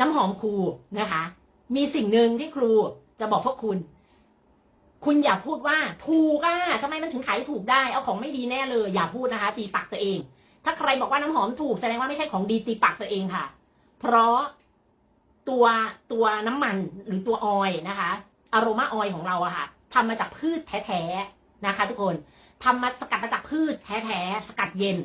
น้ำหอมครูนะคะ มีสิ่งหนึ่งที่ครูจะบอกพวกคุณ คุณอย่าพูดว่าถูกอะทำไมมันถึงขายถูกได้ เอาของไม่ดีแน่เลย อย่าพูดนะคะ ตีปากตัวเอง ถ้าใครบอกว่าน้ำหอมถูกแสดงว่าไม่ใช่ของดีตีปากตัวเองค่ะ เพราะตัวตัวน้ำมันหรือตัวออยนะคะอโรมาออยของเราอะค่ะทำมาจากพืชแท้ๆนะคะ ทุกคนทำมาสกัดมาจากพืชแท้ๆสกัดเย็น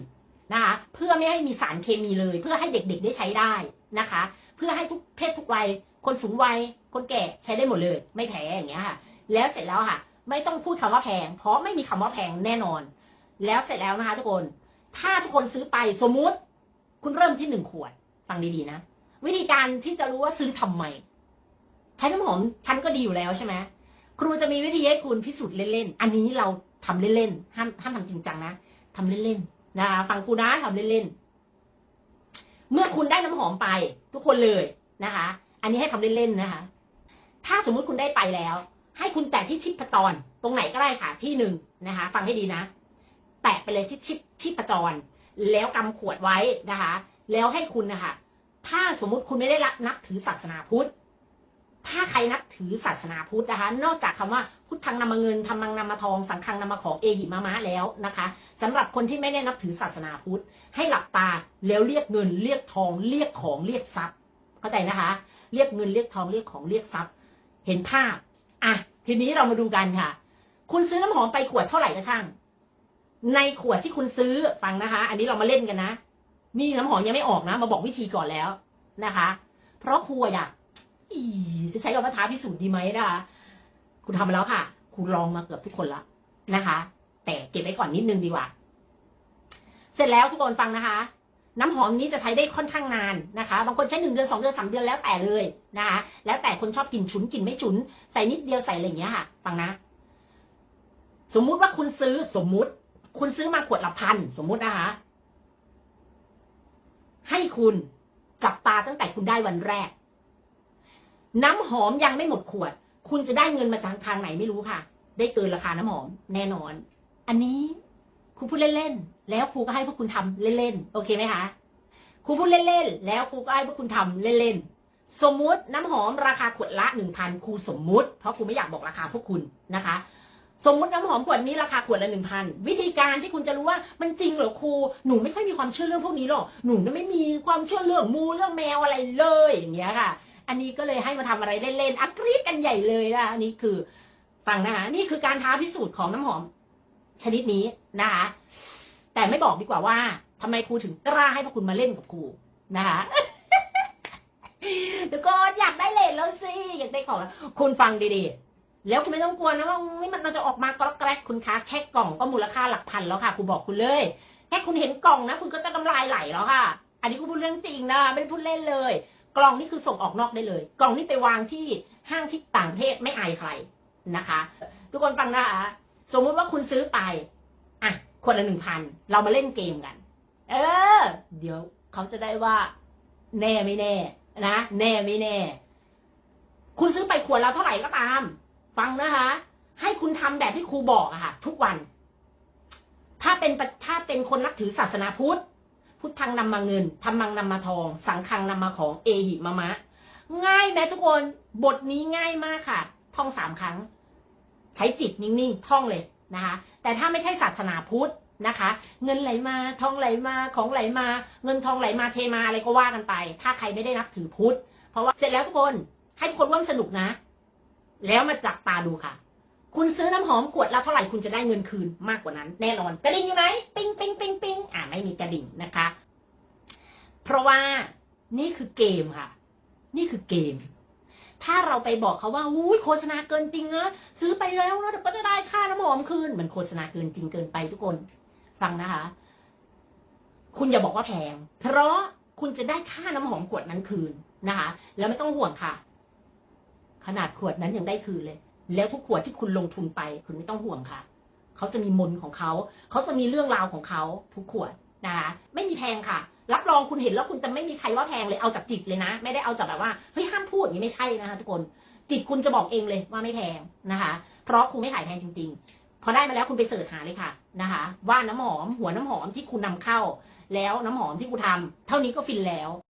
นะคะ เพื่อไม่ให้มีสารเคมีเลย เพื่อให้เด็กๆได้ใช้ได้นะคะ เพื่อให้ทุกเพศทุกวัย คนสูงวัย คนแก่ใช้ได้หมดเลย ไม่แพ้อย่างเงี้ยค่ะ แล้วเสร็จแล้วค่ะ ไม่ต้องพูดคำว่าแพง เพราะไม่มีคำว่าแพงแน่นอน แล้วเสร็จแล้วนะคะทุกคน ถ้าทุกคนซื้อไปสมมุติ คุณเริ่มที่หนึ่งขวดฟังดีๆนะ วิธีการที่จะรู้ว่าซื้อทำไมใช้น้ำหอมฉันก็ดีอยู่แล้วใช่ไหมครูจะมีวิธีให้คุณพิสูจน์เล่นๆ อันนี้เราทำเล่นๆ ห้ามห้ามทำจริงจังนะทำเล่นๆ นะคะฟังครูนะทำเล่นๆ เมื่อคุณได้น้ำหอมไป ทุกคนเลยนะคะ อันนี้ให้ทำเล่นๆนะคะ ถ้าสมมุติคุณได้ไปแล้ว ให้คุณแตะที่ชิปจรตรงไหนก็ได้ค่ะที่หนึ่งนะคะ ฟังให้ดีนะ แตะไปเลยที่ชิปชิปจรแล้วกำขวดไว้นะคะ แล้วให้คุณนะคะถ้าสมมุติคุณไม่ได้รับนับถือศาสนาพุทธ ถ้าใครนับถือศาสนาพุทธนะคะ นอกจากคำว่าพุทธังนำมาเงินธรรมังนำมาทอง สังฆังนำมาของเอหิมามะแล้วนะคะสำหรับคนที่ไม่ได้นับถือศาสนาพุทธ ให้หลับตาแล้วเรียกเงินเรียกทอง เรียกของเรียกทรัพย์ เข้าใจนะคะ เรียกเงินเรียกทองเรียกของเรียกทรัพย์ เห็นภาพอะทีนี้เรามาดูกันค่ะ คุณซื้อน้ำหอมไปขวดเท่าไหร่ก็ช่าง ในขวดที่คุณซื้อฟังนะคะ อันนี้เรามาเล่นกันนะนี่น้ำหอมยังไม่ออกนะ มาบอกวิธีก่อนแล้วนะคะ เพราะครูอยาก จะใช้คำว่าท้าพิสูจน์ดีไหมนะคะ คุณทำมาแล้วค่ะ คุณลองมาเกือบทุกคนแล้วนะคะ แต่เก็บไว้ก่อนนิดนึงดีกว่า เสร็จแล้วทุกคนฟังนะคะ น้ำหอมนี้จะใช้ได้ค่อนข้างนานนะคะ บางคนใช้หนึ่งเดือนสองเดือนสามเดือนแล้วแต่เลยนะคะ แล้วแต่คนชอบกลิ่นฉุนกลิ่นไม่ฉุน ใส่นิดเดียวใส่อะไรอย่างเงี้ยค่ะ ฟังนะ สมมุติว่าคุณซื้อสมมุติ คุณซื้อมาขวดละพันสมมุตินะคะ ให้คุณจับตาตั้งแต่คุณได้วันแรก น้ำหอมยังไม่หมดขวด คุณจะได้เงินมาทางทางไหนไม่รู้ค่ะ ได้เกินราคาน้ำหอมแน่นอน อันนี้ครูพูดเล่นๆ แล้วครูก็ให้พวกคุณทำเล่นๆ โอเคไหมคะ ครูพูดเล่นๆ แล้วครูก็ให้พวกคุณทำเล่นๆ สมมุติน้ำหอมราคาขวดละหนึ่งพันครูสมมุติ เพราะครูไม่อยากบอกราคาพวกคุณนะคะ สมมุติน้ำหอมขวดนี้ราคาขวดละหนึ่งพันวิธีการที่คุณจะรู้ว่ามันจริงเหรอครู หนูไม่ค่อยมีความเชื่อเรื่องพวกนี้หรอก หนูไม่มีความเชื่อเรื่องมูเรื่องแมวอะไรเลยอย่างเงี้ยค่ะ อันนี้ก็เลยให้มาทำอะไรเล่นๆอักรีดกันใหญ่เลยนะอันนี้คือฟังนะคะนี่คือการท้าพิสูจน์ของน้ำหอมชนิดนี้นะคะแต่ไม่บอกดีกว่าว่าทำไมครูถึงกล้าให้พวกคุณมาเล่นกับครูนะคะทุกคนอยากได้เลทแล้วสิอยากได้ของแล้วคุณฟังดีๆ แล้วคุณไม่ต้องกลัวนะว่าไม่มันจะออกมากรอกแกรกคุณคะแค่กล่องก็มูลค่าหลักพันแล้วค่ะครูบอกคุณเลยแค่คุณเห็นกล่องนะ คุณก็จะน้ำลายไหลแล้วค่ะ อันนี้ครูพูดเรื่องจริงนะไม่ได้พูดเล่นเลย กล่องนี่คือส่งออกนอกได้เลย กล่องนี่ไปวางที่ห้างที่ต่างประเทศไม่อายใครนะคะ ทุกคนฟังนะคะสมมุติว่าคุณซื้อไปอะคนละหนึ่งพันเรามาเล่นเกมกัน เออ เดี๋ยวเขาจะได้ว่า แน่ไม่แน่ นะแน่ไม่แน่ คุณซื้อไปขวดละเท่าไหร่ก็ตาม ฟังนะคะ ให้คุณทำแบบที่ครูบอกอะค่ะ ทุกวัน ถ้าเป็นถ้าเป็นคนนับถือศาสนาพุทธ พุทธังนำมาเงินธรรมังนำมาทอง สังฆังนำมาของเอหิมะมะ ง่ายไหมทุกคนบทนี้ง่ายมากค่ะ ท่องสามครั้ง ใช้จิตนิ่งๆ ท่องเลยนะคะ แต่ถ้าไม่ใช่ศาสนาพุทธนะคะ เงินไหลมาทองไหลมาของไหลมา เงินทองไหลมาเทมาอะไรก็ว่ากันไป ถ้าใครไม่ได้นับถือพุทธเพราะว่าเสร็จแล้วทุกคนให้ทุกคนร่วมสนุกนะ แล้วมาจับตาดูค่ะ คุณซื้อน้ำหอมขวดละเท่าไหร่คุณจะได้เงินคืนมากกว่านั้น แน่นอนกระดิ่งอยู่ไหนปิ้งปิ้งปิ้งปิ้งอ่าไม่มีกระดิ่งนะคะ เพราะว่านี่คือเกมค่ะ นี่คือเกม ถ้าเราไปบอกเขาว่าอุ้ยโฆษณาเกินจริงนะซื้อไปแล้วนะเดี๋ยวก็จะได้ค่าน้ำหอมคืนมันโฆษณาเกินจริงเกินไปทุกคนฟังนะคะ คุณอย่าบอกว่าแพงเพราะคุณจะได้ค่าน้ำหอมขวดนั้นคืนนะคะ แล้วไม่ต้องห่วงค่ะ ขนาดขวดนั้นยังได้คืนเลย แล้วทุกขวดที่คุณลงทุนไป คุณไม่ต้องห่วงค่ะ เขาจะมีมนของเขา เขาจะมีเรื่องราวของเขาทุกขวดนะคะไม่มีแพงค่ะ รับรองคุณเห็นแล้วคุณจะไม่มีใครว่าแพงเลยเอาจากจิตเลยนะ ไม่ได้เอาจากแบบว่าเฮ้ยห้ามพูดอย่างนี้ไม่ใช่นะคะ ทุกคนจิตคุณจะบอกเองเลยว่าไม่แพงนะคะ เพราะคุณไม่ขายแพงจริง ๆ พอได้มาแล้วคุณไปเสิร์ชหาเลยค่ะนะคะ ว่าน้ำหอมหัวน้ำหอมที่คุณนำเข้า แล้วน้ำหอมที่คุณทำเท่านี้ก็ฟินแล้ว